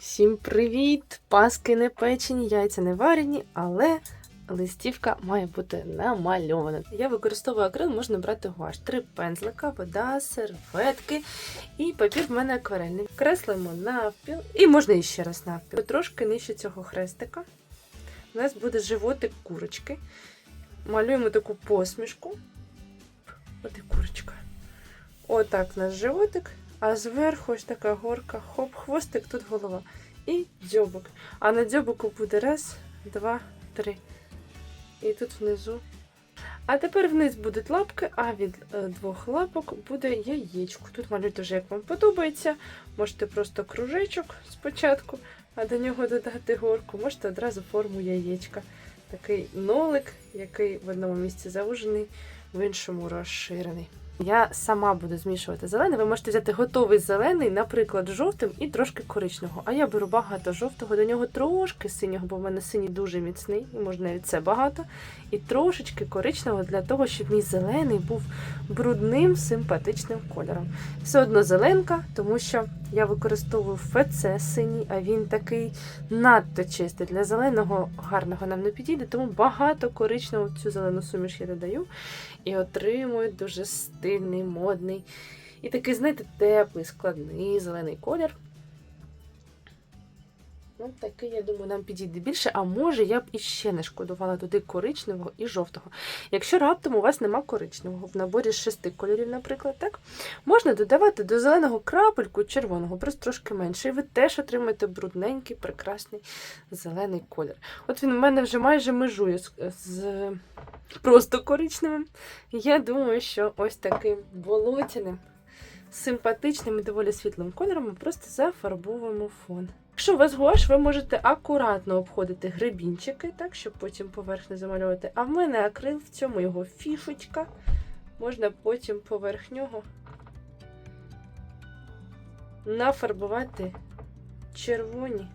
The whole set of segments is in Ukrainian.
Всім привіт! Паски не печені, яйця не варені, але листівка має бути намальована. Я використовую акрил, можна брати гуаш. Три пензлика, вода, серветки і папір в мене акварельний. Креслимо навпіл і можна іще раз навпіл. Трошки нижче цього хрестика. У нас буде животик курочки. Малюємо таку посмішку. От і курочка. Отак у нас животик. А зверху ось така горка, хоп, хвостик, тут голова. І дзьобок. А на дзьобоку буде раз, два, три. І тут внизу. А тепер вниз будуть лапки, а від е, двох лапок буде яєчко. Тут малюйте вже, як вам подобається. Можете просто кружечок спочатку, а до нього додати горку. Можете одразу форму яєчка. Такий нолик, який в одному місці заужений, в іншому розширений. Я сама буду змішувати зелений. Ви можете взяти готовий зелений, наприклад, жовтим і трошки коричневого. А я беру багато жовтого, до нього трошки синього, бо в мене синій дуже міцний, і можна навіть це багато. І трошечки коричневого для того, щоб мій зелений був брудним, симпатичним кольором. Все одно зеленка, тому що я використовую ФЦ синій, а він такий надто чистий. Для зеленого гарного нам не підійде, тому багато коричневого в цю зелену суміш я додаю і отримую дуже стильний, модний і такий, знаєте, теплий, складний зелений колір. Ну, такий, я думаю, нам підійде більше, а може я б іще не шкодувала туди коричневого і жовтого. Якщо раптом у вас нема коричневого в наборі з шести кольорів, наприклад, так, можна додавати до зеленого крапельку червоного, просто трошки менше. І ви теж отримаєте брудненький, прекрасний зелений колір. От він у мене вже майже межує з, з просто коричневим. Я думаю, що ось таким болотяним, симпатичним і доволі світлим кольором ми просто зафарбовуємо фон. Якщо у вас гуаш, ви можете акуратно обходити гребінчики, так, щоб потім поверхню замальовувати. А в мене акрил, в цьому його фішечка. Можна потім поверх нього нафарбувати червоні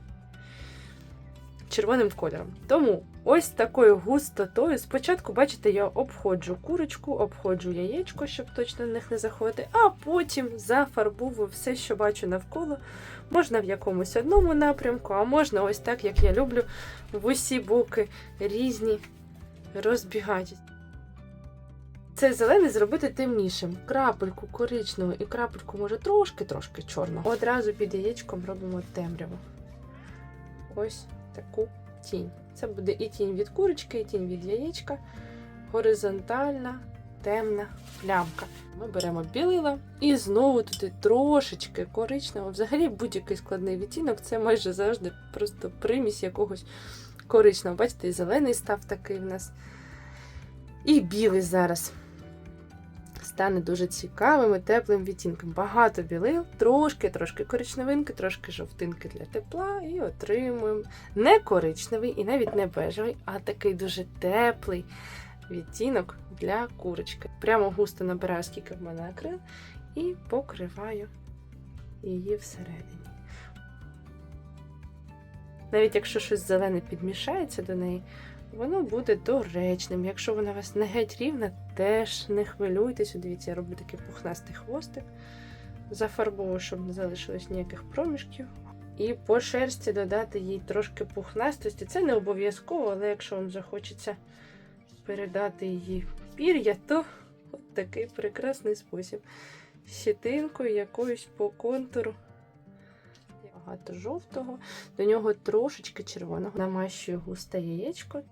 червоним кольором. Тому ось такою густотою. Спочатку, бачите, я обходжу курочку, обходжу яєчко, щоб точно в них не заходити, а потім зафарбовую все, що бачу навколо. Можна в якомусь одному напрямку, а можна ось так, як я люблю, в усі боки різні розбігатись. Цей зелений зробити темнішим. Крапельку коричневого і крапельку, може, трошки-трошки чорного. Одразу під яєчком робимо темряву. Ось таку тінь. Це буде і тінь від курочки, і тінь від яєчка. Горизонтальна, темна плямка. Ми беремо білила і знову туди трошечки коричневого. Взагалі будь-який складний відтінок це майже завжди просто примість якогось коричневого. Бачите, і зелений став такий в нас. І білий зараз стане дуже цікавим і теплим відтінком. Багато білил, трошки, трошки коричневинки, трошки жовтинки для тепла, і отримуємо не коричневий і навіть не бежевий, а такий дуже теплий відтінок для курочки. Прямо густо набираю, скільки в мене акрил, і покриваю її всередині. Навіть якщо щось зелене підмішається до неї, воно буде доречним. Якщо вона вас не геть рівна, теж не хвилюйтеся. Дивіться, я роблю такий пухнастий хвостик. Зафарбовую, щоб не залишилось ніяких проміжків. І по шерсті додати їй трошки пухнастості. Це не обов'язково, але якщо вам захочеться передати її пір'я, то от такий прекрасний спосіб. Щетинкою якоюсь по контуру. Багато жовтого, до нього трошечки червоного. Намащую густе яєчко.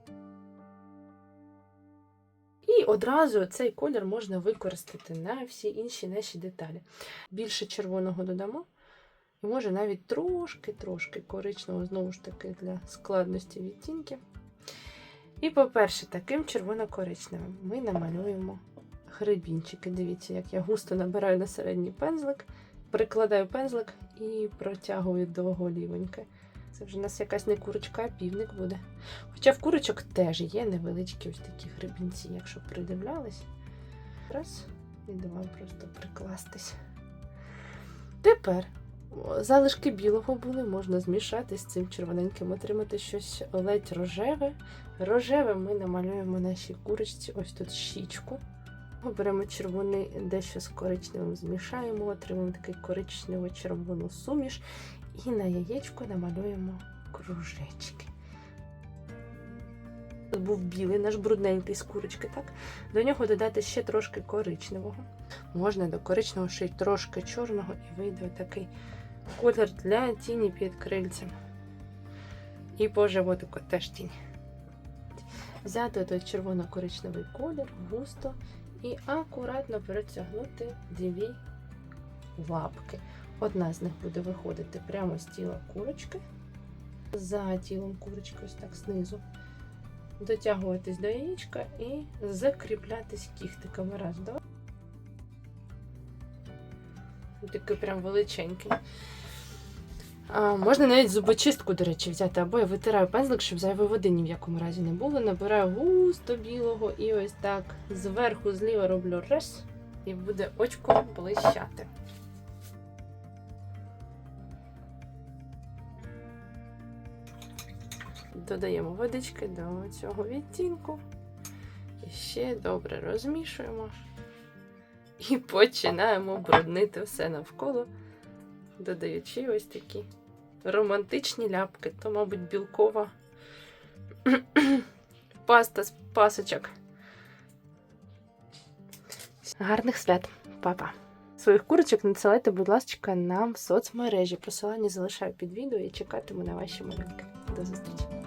І одразу цей колір можна використати на всі інші наші деталі. Більше червоного додамо. І може навіть трошки-трошки коричневого, знову ж таки, для складності відтінків. І, по-перше, таким червоно-коричневим ми намалюємо гребінчики. Дивіться, як я густо набираю на середній пензлик, прикладаю пензлик і протягую до голівоньки. Це вже у нас якась не курочка, а півник буде. Хоча в курочок теж є невеличкі ось такі гребінці, якщо придивлялись. Раз, і два просто прикластись. Тепер залишки білого були, можна змішати з цим червоненьким, отримати щось ледь рожеве. Рожевим ми намалюємо нашій курочці ось тут щічку. Беремо червоний, дещо з коричневим змішаємо, отримаємо такий коричнево-червону суміш І на яєчку намалюємо кружечки. Тут був білий, наш брудненький з курочки, так? До нього додати ще трошки коричневого. Можна до коричневого ще й трошки чорного, і вийде такий колір для тіні під крильцем. І по животику теж тінь. Взяти той червоно-коричневий колір густо і акуратно перетягнути дві лапки. Одна з них буде виходити прямо з тіла курочки, за тілом курочки, ось так знизу. Дотягуватись до яєчка і закріплятись кіхтиками. Раз, два. Такий прям величенький. Можна навіть зубочистку, до речі, взяти, або я витираю пензлик, щоб зайвої води ні в якому разі не було. Набираю густо білого і ось так зверху зліва роблю раз, і буде очко блищати. Додаємо водички до цього відтінку. І ще добре розмішуємо. І починаємо бруднити все навколо, додаючи ось такі романтичні ляпки. То, мабуть, білкова паста з пасочок. Гарних свят, папа! Своїх курочок надсилайте, будь ласка, нам в соцмережі. Посилання залишаю під відео і чекатиму на ваші малюнки. До зустрічі!